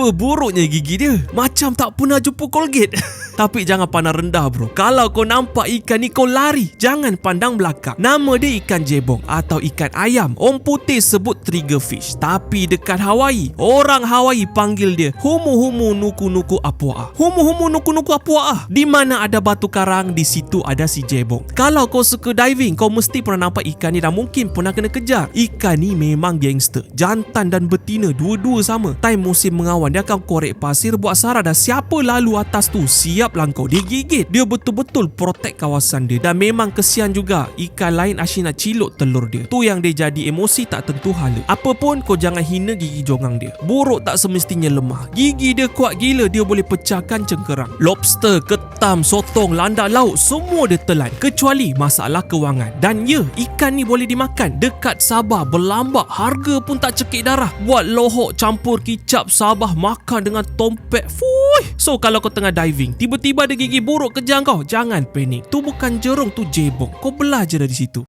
Apa buruknya gigi dia? Macam tak pernah jumpa Colgate. Tapi jangan pandang rendah bro. Kalau kau nampak ikan ni kau lari. Jangan pandang belakang. Nama dia ikan jebong atau ikan ayam. Orang putih sebut triggerfish. Tapi dekat Hawaii, orang Hawaii panggil dia humu-humu nuku-nuku apuaa. Humu-humu nuku-nuku apuaa. Di mana ada batu karang, di situ ada si jebong. Kalau kau suka diving, kau mesti pernah nampak ikan ni dan mungkin pernah kena kejar. Ikan ni memang gangster. Jantan dan betina dua-dua sama. Time musim mengawan, dia akan korek pasir buat sarah dan siapa lalu atas tu siap langkau. Dia gigit. Dia betul-betul protect kawasan dia dan memang kesian juga ikan lain asyik nak ciluk telur dia. Tu yang dia jadi emosi tak tentu hala. Apa pun kau jangan hina gigi jongang dia. Buruk tak semestinya lemah. Gigi dia kuat gila dia boleh pecahkan cengkerang. Lobster, ketam, sotong, landak laut semua dia telan kecuali masalah kewangan. Dan ya, ikan ni boleh dimakan. Dekat Sabah berlambak harga pun tak cekik darah. Buat lohok campur kicap Sabah makan dengan tompet. Fuih. So kalau kau tengah diving, tiba-tiba ada gigi buruk kejar kau, jangan panik. Tu bukan jerung, tu jebong. Kau belah je dari situ.